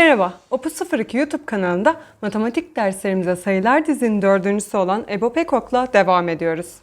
Merhaba, Opus 02 YouTube kanalında matematik derslerimize sayılar dizinin dördüncüsü olan Ebo Pekok'la devam ediyoruz.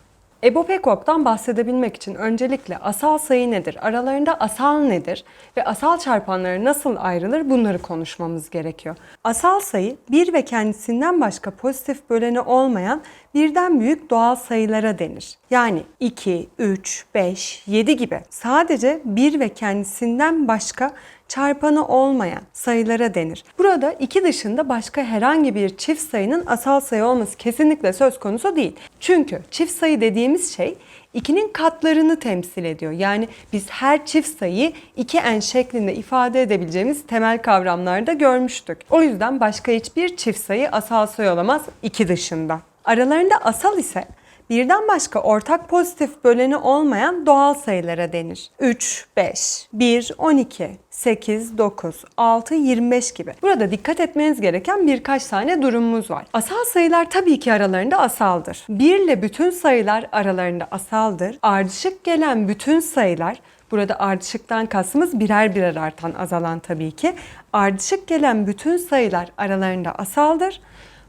Ebo Pekok'tan bahsedebilmek için öncelikle asal sayı nedir, aralarında asal nedir ve asal çarpanları nasıl ayrılır bunları konuşmamız gerekiyor. Asal sayı bir ve kendisinden başka pozitif böleni olmayan birden büyük doğal sayılara denir. Yani 2, 3, 5, 7 gibi sadece bir ve kendisinden başka çarpanı olmayan sayılara denir. Burada iki dışında başka herhangi bir çift sayının asal sayı olması kesinlikle söz konusu değil. Çünkü çift sayı dediğimiz şey 2'nin katlarını temsil ediyor. Yani biz her çift sayıyı 2n şeklinde ifade edebileceğimiz temel kavramlarda görmüştük. O yüzden başka hiçbir çift sayı asal sayı olamaz 2 dışında. Aralarında asal ise birden başka ortak pozitif böleni olmayan doğal sayılara denir. 3, 5, 1, 12, 8, 9, 6, 25 gibi. Burada dikkat etmeniz gereken birkaç tane durumumuz var. Asal sayılar tabii ki aralarında asaldır. 1 ile bütün sayılar aralarında asaldır. Ardışık gelen bütün sayılar Burada ardışıktan kastımız birer birer artan azalan tabii ki. Ardışık gelen bütün sayılar aralarında asaldır.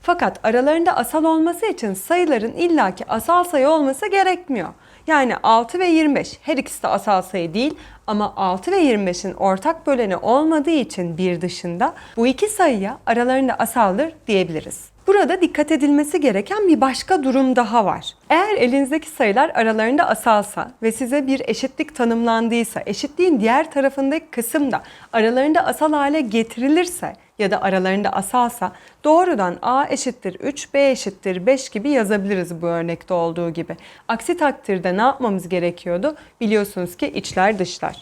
Fakat aralarında asal olması için sayıların illaki asal sayı olması gerekmiyor. Yani 6 ve 25 her ikisi de asal sayı değil ama 6 ve 25'in ortak böleni olmadığı için bir dışında bu iki sayıya aralarında asaldır diyebiliriz. Burada dikkat edilmesi gereken bir başka durum daha var. Eğer elinizdeki sayılar aralarında asalsa ve size bir eşitlik tanımlandıysa, eşitliğin diğer tarafındaki kısım da aralarında asal hale getirilirse ya da aralarında asalsa doğrudan a eşittir 3, b eşittir 5 gibi yazabiliriz bu örnekte olduğu gibi. Aksi takdirde ne yapmamız gerekiyordu? Biliyorsunuz ki içler dışlar.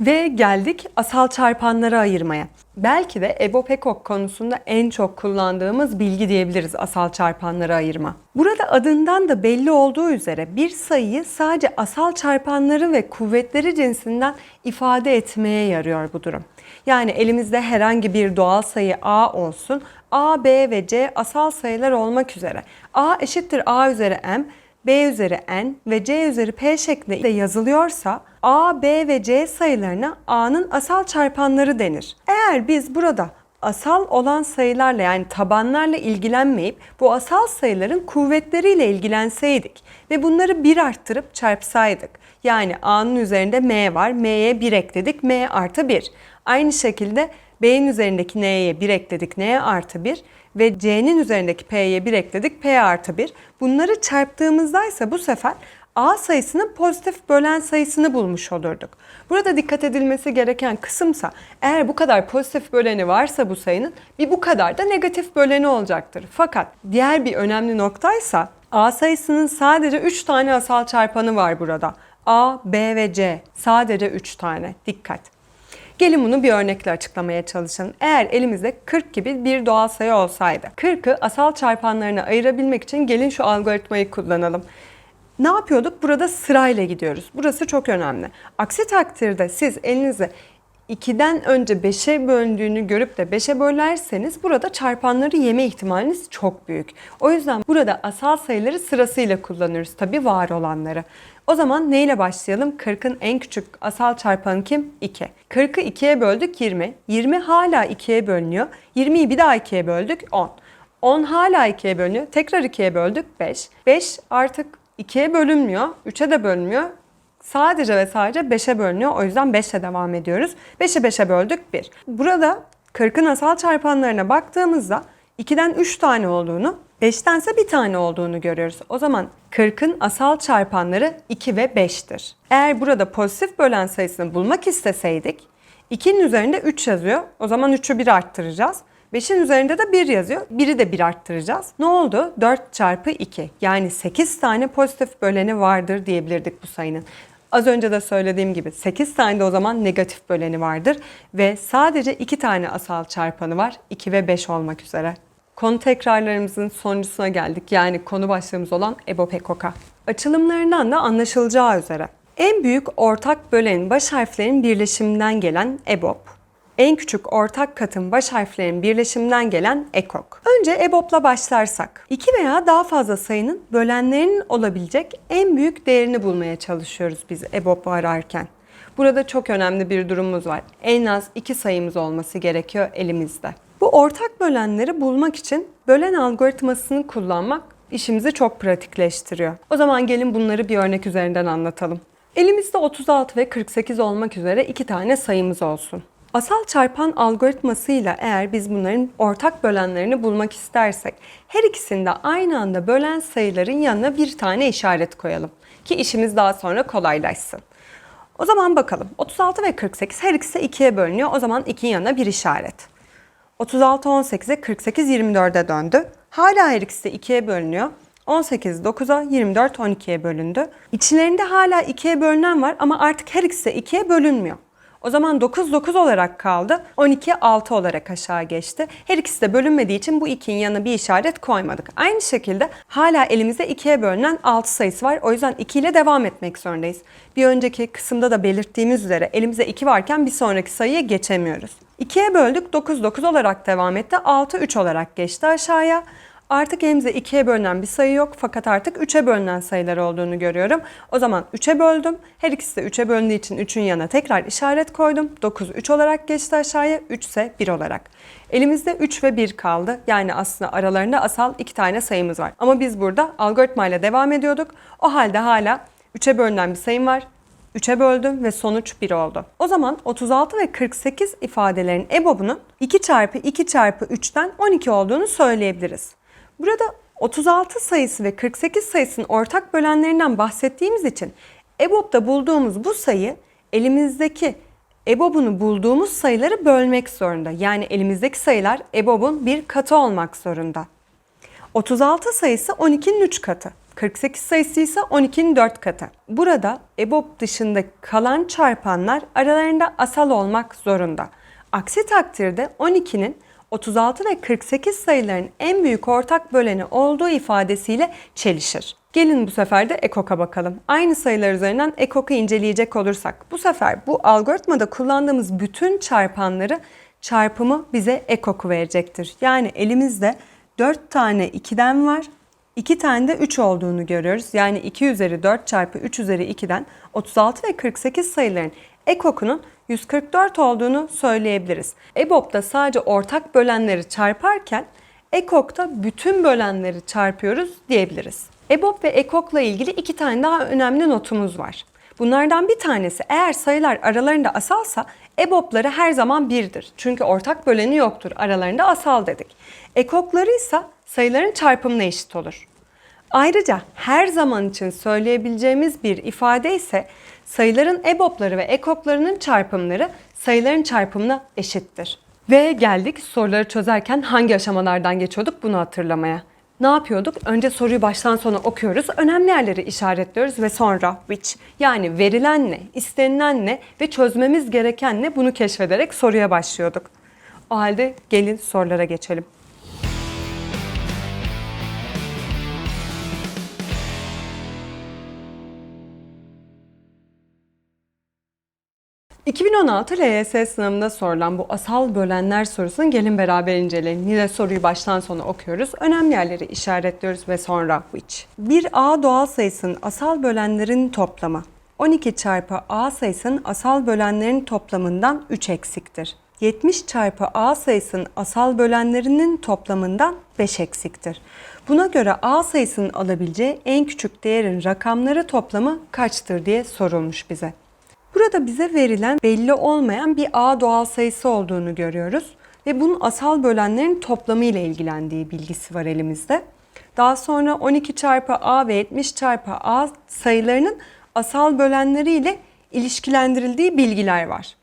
Ve geldik asal çarpanları ayırmaya. Belki de Ebo Pekok konusunda en çok kullandığımız bilgi diyebiliriz asal çarpanları ayırma. Burada adından da belli olduğu üzere bir sayıyı sadece asal çarpanları ve kuvvetleri cinsinden ifade etmeye yarıyor bu durum. Yani elimizde herhangi bir doğal sayı a olsun. a, b ve c asal sayılar olmak üzere. a eşittir a üzeri m, b üzeri n ve c üzeri p şeklinde yazılıyorsa a, b ve c sayılarına a'nın asal çarpanları denir. Eğer biz burada asal olan sayılarla yani tabanlarla ilgilenmeyip bu asal sayıların kuvvetleriyle ilgilenseydik ve bunları bir arttırıp çarpsaydık. Yani a'nın üzerinde m var, m'ye 1 ekledik, m artı 1. Aynı şekilde b'nin üzerindeki n'ye 1 ekledik, n artı 1 ve c'nin üzerindeki p'ye 1 ekledik, p artı 1. Bunları çarptığımızda ise bu sefer A sayısının pozitif bölen sayısını bulmuş olurduk. Burada dikkat edilmesi gereken kısımsa eğer bu kadar pozitif böleni varsa bu sayının bir bu kadar da negatif böleni olacaktır. Fakat diğer bir önemli noktaysa A sayısının sadece 3 tane asal çarpanı var burada. A, B ve C sadece 3 tane. Dikkat. Gelin bunu bir örnekle açıklamaya çalışalım. Eğer elimizde 40 gibi bir doğal sayı olsaydı, 40'ı asal çarpanlarına ayırabilmek için gelin şu algoritmayı kullanalım. Ne yapıyorduk? Burada sırayla gidiyoruz. Burası çok önemli. Aksi takdirde siz elinizde 2'den önce 5'e böldüğünü görüp de 5'e bölerseniz burada çarpanları yeme ihtimaliniz çok büyük. O yüzden burada asal sayıları sırasıyla kullanıyoruz. Tabi var olanları. O zaman neyle başlayalım? 40'ın en küçük asal çarpanı kim? 2. 40'ı 2'ye böldük 20. 20 hala 2'ye bölünüyor. 20'yi bir daha 2'ye böldük 10. 10 hala 2'ye bölünüyor. Tekrar 2'ye böldük 5. 5 artık 2'ye bölünmüyor, 3'e de bölünmüyor. Sadece ve sadece 5'e bölünüyor. O yüzden 5'e devam ediyoruz. 5'i 5'e böldük 1. Burada 40'ın asal çarpanlarına baktığımızda 2'den 3 tane olduğunu, 5'ten ise bir tane olduğunu görüyoruz. O zaman 40'ın asal çarpanları 2 ve 5'tir. Eğer burada pozitif bölen sayısını bulmak isteseydik 2'nin üzerinde 3 yazıyor. O zaman 3'ü 1 arttıracağız. 5'in üzerinde de 1 yazıyor. 1'i de 1 arttıracağız. Ne oldu? 4 çarpı 2. Yani 8 tane pozitif böleni vardır diyebilirdik bu sayının. Az önce de söylediğim gibi 8 tane de o zaman negatif böleni vardır. Ve sadece 2 tane asal çarpanı var. 2 ve 5 olmak üzere. Konu tekrarlarımızın sonuncusuna geldik. Yani konu başlığımız olan Ebo. Açılımlarından da anlaşılacağı üzere. En büyük ortak bölenin baş harflerin birleşiminden gelen EBOB, en küçük ortak katın baş harflerin birleşiminden gelen ekok. Önce EBOB'la başlarsak. iki veya daha fazla sayının bölenlerinin olabilecek en büyük değerini bulmaya çalışıyoruz biz EBOB'u ararken. Burada çok önemli bir durumumuz var. En az iki sayımız olması gerekiyor elimizde. Bu ortak bölenleri bulmak için bölen algoritmasını kullanmak işimizi çok pratikleştiriyor. O zaman gelin bunları bir örnek üzerinden anlatalım. Elimizde 36 ve 48 olmak üzere iki tane sayımız olsun. Asal çarpan algoritmasıyla eğer biz bunların ortak bölenlerini bulmak istersek her ikisinde aynı anda bölen sayıların yanına bir tane işaret koyalım ki işimiz daha sonra kolaylaşsın. O zaman bakalım 36 ve 48 her ikisi 2'ye bölünüyor. O zaman 2'nin yanına bir işaret. 36 18'e 48 24'e döndü. Hala her ikisi de 2'ye bölünüyor. 18 9'a 24 12'ye bölündü. İçlerinde hala 2'ye bölünen var ama artık her ikisi de 2'ye bölünmüyor. O zaman 9 9 olarak kaldı. 12 6 olarak aşağı geçti. Her ikisi de bölünmediği için bu 2'nin yanına bir işaret koymadık. Aynı şekilde hala elimizde 2'ye bölünen 6 sayısı var. O yüzden 2 ile devam etmek zorundayız. Bir önceki kısımda da belirttiğimiz üzere elimizde 2 varken bir sonraki sayıya geçemiyoruz. 2'ye böldük 9 9 olarak devam etti. 6 3 olarak geçti aşağıya. Artık elimizde 2'ye bölünen bir sayı yok fakat artık 3'e bölünen sayılar olduğunu görüyorum. O zaman 3'e böldüm. Her ikisi de 3'e bölündüğü için 3'ün yanına tekrar işaret koydum. 9 3 olarak geçti aşağıya, 3 ise 1 olarak. Elimizde 3 ve 1 kaldı. Yani aslında aralarında asal iki tane sayımız var. Ama biz burada algoritmayla devam ediyorduk. O halde hala 3'e bölünen bir sayım var. 3'e böldüm ve sonuç 1 oldu. O zaman 36 ve 48 ifadelerin EBOB'unun 2 çarpı 2 çarpı 3'ten 12 olduğunu söyleyebiliriz. Burada 36 sayısı ve 48 sayısının ortak bölenlerinden bahsettiğimiz için EBOB'da bulduğumuz bu sayı elimizdeki EBOB'unu bulduğumuz sayıları bölmek zorunda. Yani elimizdeki sayılar EBOB'un bir katı olmak zorunda. 36 sayısı 12'nin 3 katı. 48 sayısı ise 12'nin 4 katı. Burada EBOB dışında kalan çarpanlar aralarında asal olmak zorunda. Aksi takdirde 12'nin 36 ve 48 sayıların en büyük ortak böleni olduğu ifadesiyle çelişir. Gelin bu sefer de EKOK'a bakalım. Aynı sayılar üzerinden EKOK'u inceleyecek olursak bu sefer bu algoritmada kullandığımız bütün çarpanları çarpımı bize EKOK'u verecektir. Yani elimizde 4 tane 2'den var. 2 tane de 3 olduğunu görüyoruz. Yani 2 üzeri 4 çarpı 3 üzeri 2'den 36 ve 48 sayıların EKOK'unun 144 olduğunu söyleyebiliriz. EBOB'da sadece ortak bölenleri çarparken EKOK'ta bütün bölenleri çarpıyoruz diyebiliriz. EBOB ve EKOK'la ilgili iki tane daha önemli notumuz var. Bunlardan bir tanesi eğer sayılar aralarında asalsa EBOB'ları her zaman birdir. Çünkü ortak böleni yoktur. Aralarında asal dedik. EKOK'ları ise sayıların çarpımına eşit olur. Ayrıca her zaman için söyleyebileceğimiz bir ifade ise sayıların EBOB'ları ve EKOK'larının çarpımları sayıların çarpımına eşittir. Ve geldik soruları çözerken hangi aşamalardan geçiyorduk bunu hatırlamaya. Ne yapıyorduk? Önce soruyu baştan sona okuyoruz. Önemli yerleri işaretliyoruz ve sonra which yani verilen ne, istenilen ne ve çözmemiz gereken ne bunu keşfederek soruya başlıyorduk. O halde gelin sorulara geçelim. 2016 LYS sınavında sorulan bu asal bölenler sorusunu gelin beraber inceleyelim. Yine soruyu baştan sona okuyoruz. Önemli yerleri işaretliyoruz ve sonra which. Bir A doğal sayısının asal bölenlerin toplamı 12 çarpı A sayısının asal bölenlerin toplamından 3 eksiktir. 70 çarpı A sayısının asal bölenlerinin toplamından 5 eksiktir. Buna göre A sayısının alabileceği en küçük değerin rakamları toplamı kaçtır diye sorulmuş bize. Burada bize verilen belli olmayan bir A doğal sayısı olduğunu görüyoruz ve bunun asal bölenlerin toplamı ile ilgilendiği bilgisi var elimizde. Daha sonra 12 çarpı A ve 70 çarpı A sayılarının asal bölenleri ile ilişkilendirildiği bilgiler var.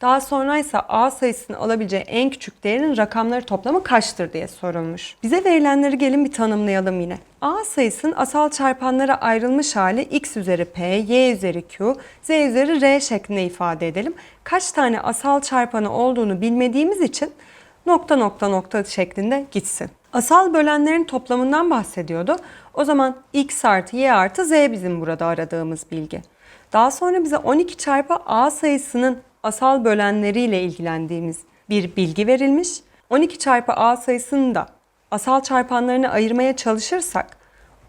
Daha sonra ise A sayısını alabileceği en küçük değerin rakamları toplamı kaçtır diye sorulmuş. Bize verilenleri gelin bir tanımlayalım yine. A sayısının asal çarpanlara ayrılmış hali x üzeri p, y üzeri q, z üzeri r şeklinde ifade edelim. Kaç tane asal çarpanı olduğunu bilmediğimiz için nokta nokta nokta şeklinde gitsin. Asal bölenlerin toplamından bahsediyordu. O zaman x artı y artı z bizim burada aradığımız bilgi. Daha sonra bize 12 çarpı a sayısının asal bölenleriyle ilgilendiğimiz bir bilgi verilmiş. 12 çarpı a sayısını da asal çarpanlarını ayırmaya çalışırsak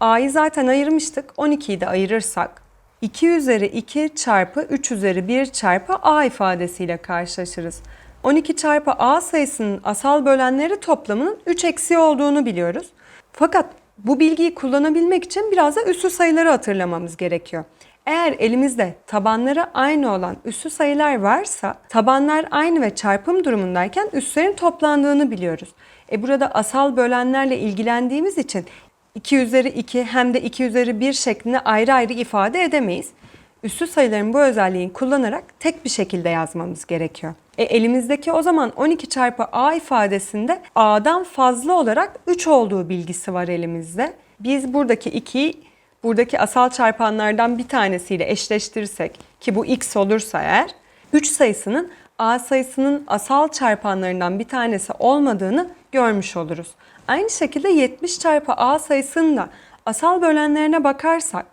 a'yı zaten ayırmıştık. 12'yi de ayırırsak 2 üzeri 2 çarpı 3 üzeri 1 çarpı a ifadesiyle karşılaşırız. 12 çarpı a sayısının asal bölenleri toplamının 3 eksiği olduğunu biliyoruz. Fakat bu bilgiyi kullanabilmek için biraz da üssü sayıları hatırlamamız gerekiyor. Eğer elimizde tabanları aynı olan üssü sayılar varsa tabanlar aynı ve çarpım durumundayken üslerin toplandığını biliyoruz. E burada asal bölenlerle ilgilendiğimiz için 2 üzeri 2 hem de 2 üzeri 1 şeklinde ayrı ayrı ifade edemeyiz. Üssü sayıların bu özelliğini kullanarak tek bir şekilde yazmamız gerekiyor. E elimizdeki o zaman 12 çarpı a ifadesinde a'dan fazla olarak 3 olduğu bilgisi var elimizde. Biz buradaki 2'yi buradaki asal çarpanlardan bir tanesiyle eşleştirirsek ki bu x olursa eğer 3 sayısının a sayısının asal çarpanlarından bir tanesi olmadığını görmüş oluruz. Aynı şekilde 70 çarpı a sayısının da asal bölenlerine bakarsak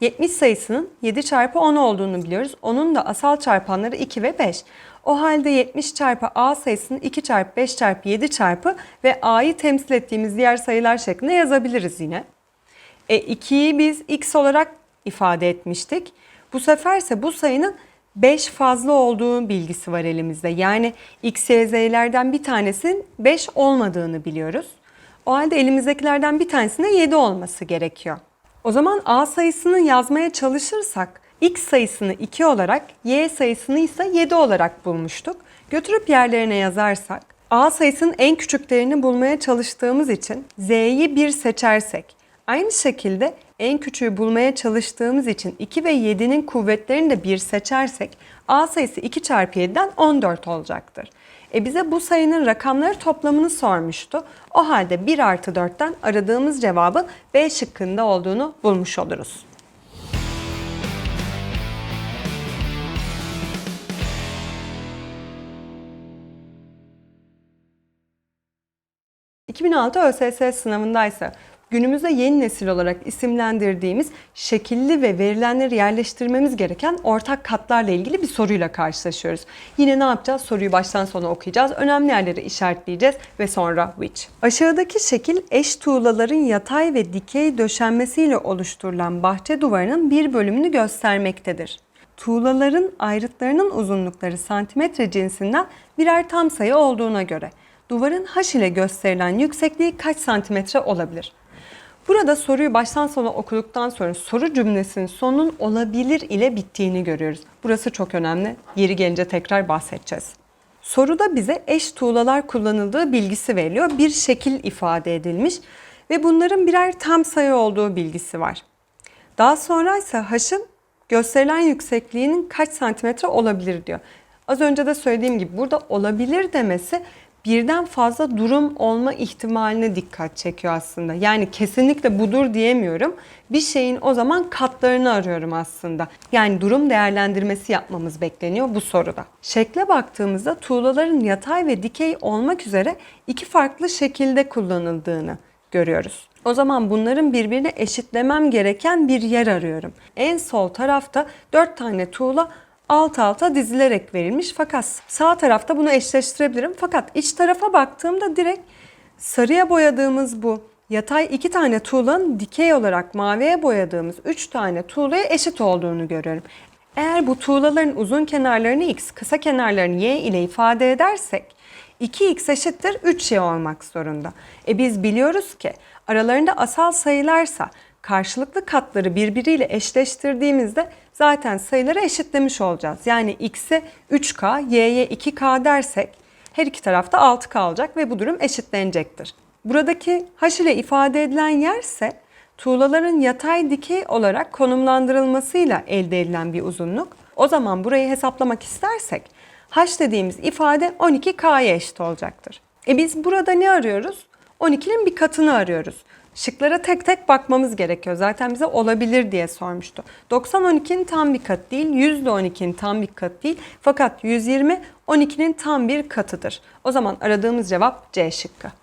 70 sayısının 7 çarpı 10 olduğunu biliyoruz. Onun da asal çarpanları 2 ve 5. O halde 70 çarpı a sayısını 2 çarpı 5 çarpı 7 çarpı ve a'yı temsil ettiğimiz diğer sayılar şeklinde yazabiliriz yine. E 2'yi biz x olarak ifade etmiştik. Bu seferse bu sayının 5 fazla olduğu bilgisi var elimizde. Yani x, y, z'lerden bir tanesinin 5 olmadığını biliyoruz. O halde elimizdekilerden bir tanesinde 7 olması gerekiyor. O zaman a sayısını yazmaya çalışırsak x sayısını 2 olarak, y sayısını ise 7 olarak bulmuştuk. Götürüp yerlerine yazarsak a sayısının en küçüklerini bulmaya çalıştığımız için z'yi 1 seçersek Aynı şekilde en küçüğü bulmaya çalıştığımız için 2 ve 7'nin kuvvetlerini de 1 seçersek A sayısı 2 çarpı 7'den 14 olacaktır. E bize bu sayının rakamları toplamını sormuştu. O halde 1 artı 4'ten aradığımız cevabın B şıkkında olduğunu bulmuş oluruz. ...2006 ÖSS sınavındaysa günümüzde yeni nesil olarak isimlendirdiğimiz şekilli ve verilenleri yerleştirmemiz gereken ortak katlarla ilgili bir soruyla karşılaşıyoruz. Yine ne yapacağız? Soruyu baştan sona okuyacağız. Önemli yerleri işaretleyeceğiz ve sonra which. Aşağıdaki şekil eş tuğlaların yatay ve dikey döşenmesiyle oluşturulan bahçe duvarının bir bölümünü göstermektedir. Tuğlaların ayrıtlarının uzunlukları santimetre cinsinden birer tam sayı olduğuna göre duvarın h ile gösterilen yüksekliği kaç santimetre olabilir? Burada soruyu baştan sona okuduktan sonra soru cümlesinin sonun olabilir ile bittiğini görüyoruz. Burası çok önemli. Yeri gelince tekrar bahsedeceğiz. Soruda bize eş tuğlalar kullanıldığı bilgisi veriliyor. Bir şekil ifade edilmiş ve bunların birer tam sayı olduğu bilgisi var. Daha sonra ise h'ın gösterilen yüksekliğinin kaç santimetre olabilir diyor. Az önce de söylediğim gibi burada olabilir demesi birden fazla durum olma ihtimaline dikkat çekiyor aslında. Yani kesinlikle budur diyemiyorum. Bir şeyin o zaman katlarını arıyorum aslında. Yani durum değerlendirmesi yapmamız bekleniyor bu soruda. Şekle baktığımızda tuğlaların yatay ve dikey olmak üzere iki farklı şekilde kullanıldığını görüyoruz. O zaman bunların birbirine eşitlemem gereken bir yer arıyorum. En sol tarafta 4 tane tuğla alt alta dizilerek verilmiş. Fakat sağ tarafta bunu eşleştirebilirim. Fakat iç tarafa baktığımda direkt sarıya boyadığımız bu yatay iki tane tuğlanın dikey olarak maviye boyadığımız üç tane tuğlaya eşit olduğunu görüyorum. Eğer bu tuğlaların uzun kenarlarını x, kısa kenarlarını y ile ifade edersek 2x eşittir 3y olmak zorunda. E biz biliyoruz ki aralarında asal sayılarsa karşılıklı katları birbiriyle eşleştirdiğimizde zaten sayıları eşitlemiş olacağız. Yani x'e 3k, y'ye 2k dersek her iki tarafta 6k olacak ve bu durum eşitlenecektir. Buradaki h ile ifade edilen yer ise tuğlaların yatay dikey olarak konumlandırılmasıyla elde edilen bir uzunluk. O zaman burayı hesaplamak istersek h dediğimiz ifade 12k'ya eşit olacaktır. E biz burada ne arıyoruz? 12'nin bir katını arıyoruz. Şıklara tek tek bakmamız gerekiyor. Zaten bize olabilir diye sormuştu. 90 12'nin tam bir katı değil, 100 de 12'nin tam bir katı değil. Fakat 120 12'nin tam bir katıdır. O zaman aradığımız cevap C şıkkı.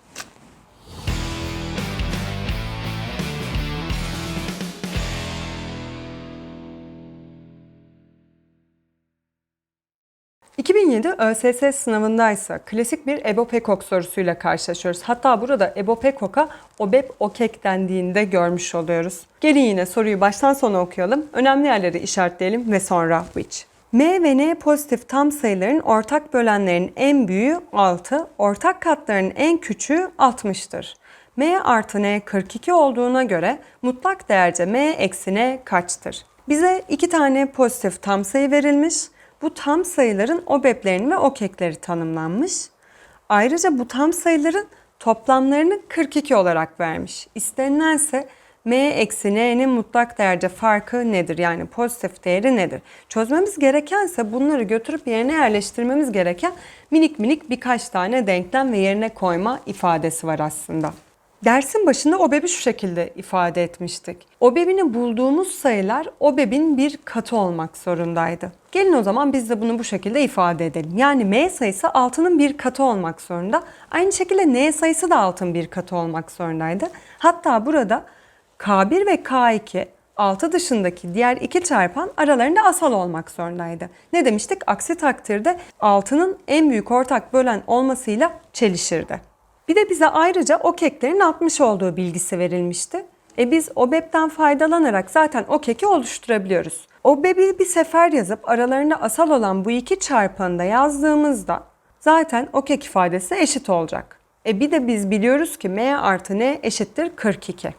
2017 ÖSS sınavındaysa klasik bir EBO PEKOK sorusuyla karşılaşıyoruz. Hatta burada EBO PEKOK'a OBEP OKEK dendiğinde görmüş oluyoruz. Gelin yine soruyu baştan sona okuyalım. Önemli yerleri işaretleyelim ve sonra which. M ve N pozitif tam sayıların ortak bölenlerin en büyüğü 6, ortak katlarının en küçüğü 60'tır. M artı N 42 olduğuna göre mutlak değerce M eksi N kaçtır? Bize iki tane pozitif tam sayı verilmiş. Bu tam sayıların OBEP'lerini ve OKEK'leri tanımlanmış. Ayrıca bu tam sayıların toplamlarını 42 olarak vermiş. İstenilense m eksi n'nin mutlak değerce farkı nedir? Yani pozitif değeri nedir? Çözmemiz gerekense bunları götürüp yerine yerleştirmemiz gereken minik minik birkaç tane denklem ve yerine koyma ifadesi var aslında. Dersin başında OBEB'i şu şekilde ifade etmiştik. OBEB'ini bulduğumuz sayılar OBEB'in bir katı olmak zorundaydı. Gelin o zaman biz de bunu bu şekilde ifade edelim. Yani M sayısı 6'nın bir katı olmak zorunda. Aynı şekilde N sayısı da 6'nın bir katı olmak zorundaydı. Hatta burada K1 ve K2 6 dışındaki diğer iki çarpan aralarında asal olmak zorundaydı. Ne demiştik? Aksi takdirde 6'nın en büyük ortak bölen olmasıyla çelişirdi. Bir de bize ayrıca o keklerin 60 olduğu bilgisi verilmişti. E biz OBEB'den faydalanarak zaten o keki oluşturabiliyoruz. OBEB'i bir sefer yazıp aralarında asal olan bu iki çarpanı da yazdığımızda zaten o kek ifadesi eşit olacak. E bir de biz biliyoruz ki m artı n eşittir 42.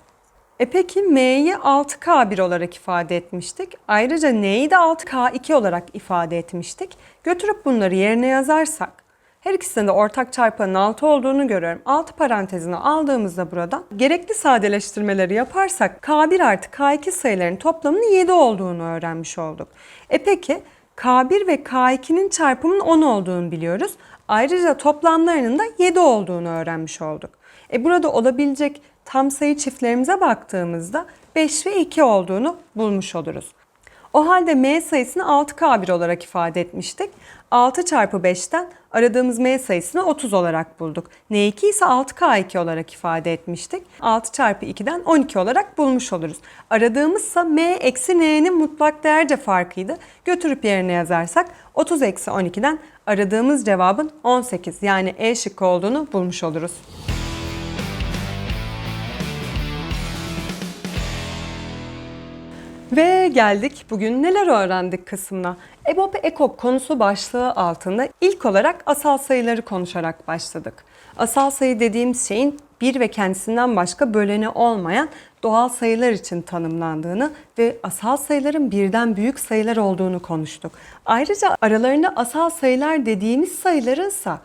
E peki m'yi 6k1 olarak ifade etmiştik. Ayrıca n'yi de 6k2 olarak ifade etmiştik. Götürüp bunları yerine yazarsak her ikisinde de ortak çarpanın 6 olduğunu görüyorum. 6 parantezini aldığımızda burada gerekli sadeleştirmeleri yaparsak K1 artı K2 sayılarının toplamının 7 olduğunu öğrenmiş olduk. E peki K1 ve K2'nin çarpımının 10 olduğunu biliyoruz. Ayrıca toplamlarının da 7 olduğunu öğrenmiş olduk. E burada olabilecek tam sayı çiftlerimize baktığımızda 5 ve 2 olduğunu bulmuş oluruz. O halde m sayısını 6k1 olarak ifade etmiştik. 6 çarpı 5'ten aradığımız m sayısını 30 olarak bulduk. n2 ise 6k2 olarak ifade etmiştik. 6 çarpı 2'den 12 olarak bulmuş oluruz. Aradığımızsa m eksi n'nin mutlak değerce farkıydı. Götürüp yerine yazarsak 30 eksi 12'den aradığımız cevabın 18 yani E şıkkı olduğunu bulmuş oluruz. Ve geldik bugün neler öğrendik kısmına. EBOB EKOK konusu başlığı altında ilk olarak asal sayıları konuşarak başladık. Asal sayı dediğimiz şeyin bir ve kendisinden başka böleni olmayan doğal sayılar için tanımlandığını ve asal sayıların birden büyük sayılar olduğunu konuştuk. Ayrıca aralarında asal sayılar dediğimiz sayılarınsa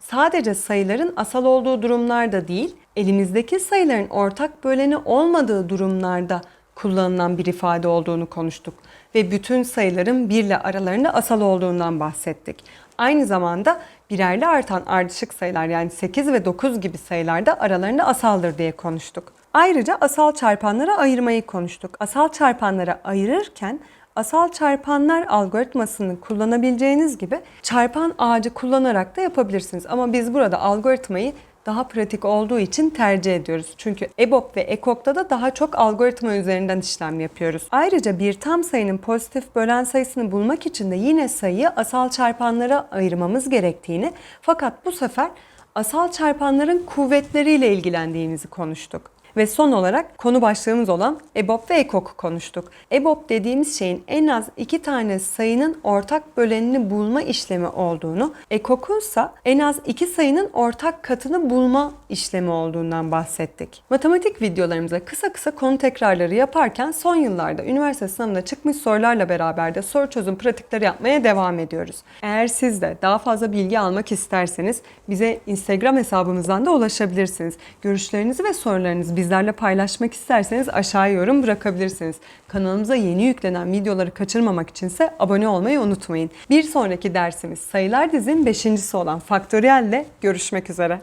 sadece sayıların asal olduğu durumlarda değil, elimizdeki sayıların ortak böleni olmadığı durumlarda kullanılan bir ifade olduğunu konuştuk ve bütün sayıların 1 ile aralarında asal olduğundan bahsettik. Aynı zamanda birerli artan ardışık sayılar yani 8 ve 9 gibi sayılar da aralarında asaldır diye konuştuk. Ayrıca asal çarpanlara ayırmayı konuştuk. Asal çarpanlara ayırırken asal çarpanlar algoritmasını kullanabileceğiniz gibi çarpan ağacı kullanarak da yapabilirsiniz. Ama biz burada algoritmayı daha pratik olduğu için tercih ediyoruz. Çünkü EBOB ve EKOK'ta da daha çok algoritma üzerinden işlem yapıyoruz. Ayrıca bir tam sayının pozitif bölen sayısını bulmak için de yine sayıyı asal çarpanlara ayırmamız gerektiğini fakat bu sefer asal çarpanların kuvvetleriyle ilgilendiğimizi konuştuk. Ve son olarak konu başlığımız olan EBOB ve EKOK'u konuştuk. EBOB dediğimiz şeyin en az iki tane sayının ortak bölenini bulma işlemi olduğunu, EKOK'un ise en az iki sayının ortak katını bulma işlemi olduğundan bahsettik. Matematik videolarımıza kısa kısa konu tekrarları yaparken son yıllarda üniversite sınavında çıkmış sorularla beraber de soru çözüm pratikleri yapmaya devam ediyoruz. Eğer siz de daha fazla bilgi almak isterseniz bize Instagram hesabımızdan da ulaşabilirsiniz. Görüşlerinizi ve sorularınızı bizlerle paylaşmak isterseniz aşağıya yorum bırakabilirsiniz. Kanalımıza yeni yüklenen videoları kaçırmamak içinse abone olmayı unutmayın. Bir sonraki dersimiz sayılar dizinin 5.si olan faktöriyelle görüşmek üzere.